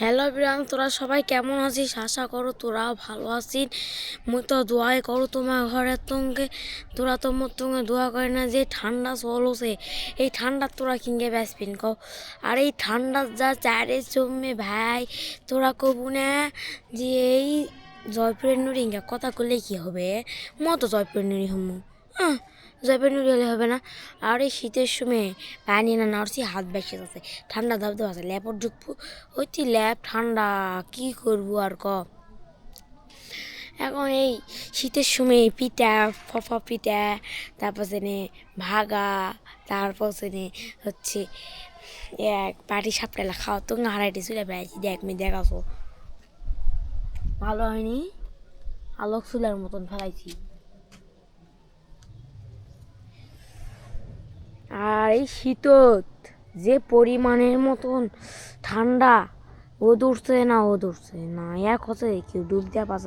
Hello বিরাম তোরা সবাই কেমন আছিস? আশা করো তোরাও ভালো আছিস। মুই তো দোয়াই করো তোমার ঘরের তঙ্গে তোরা তো মোর তঙ্গে দোয়া করে না যে ঠান্ডা চলছে এই ঠান্ডার তোরা কিনকে বেসপিন কও। আর এই ঠান্ডার যা চারে জমে ভাই, তোরা কবু না যে এই জয়পুরের নুরিঙ্গা, কথা করলে কি হবে? মতো জয়পুরের নুরি হমু। নুরি হলে হবে না। আর এই শীতের সময় পানি না নাড়ছি হাত বেসে যাচ্ছে ঠান্ডা দেওয়া আছে ল্যাপর ঢুকবো ওইটি ল্যাপ ঠান্ডা, কি করব আর ক? এখন এই শীতের সময় পিঠা, ফফা পিঠা, তারপর সেনে ভাগা, তারপর সেনে হচ্ছে এক পাটি সাপটালা খাওয়া। তো হারাইতে চলে বেড়াইছি, দেখ মেয়ে দেখাছো ভালো হয়নি? আলোক চুলার মতন ফেলাইছি। আর এই শীতত যে পরিমাণের মতন ঠান্ডা, ও দূরছে না, ও দূরছে না। এক হচ্ছে কেউ ডুব দেওয়া পাচ্ছে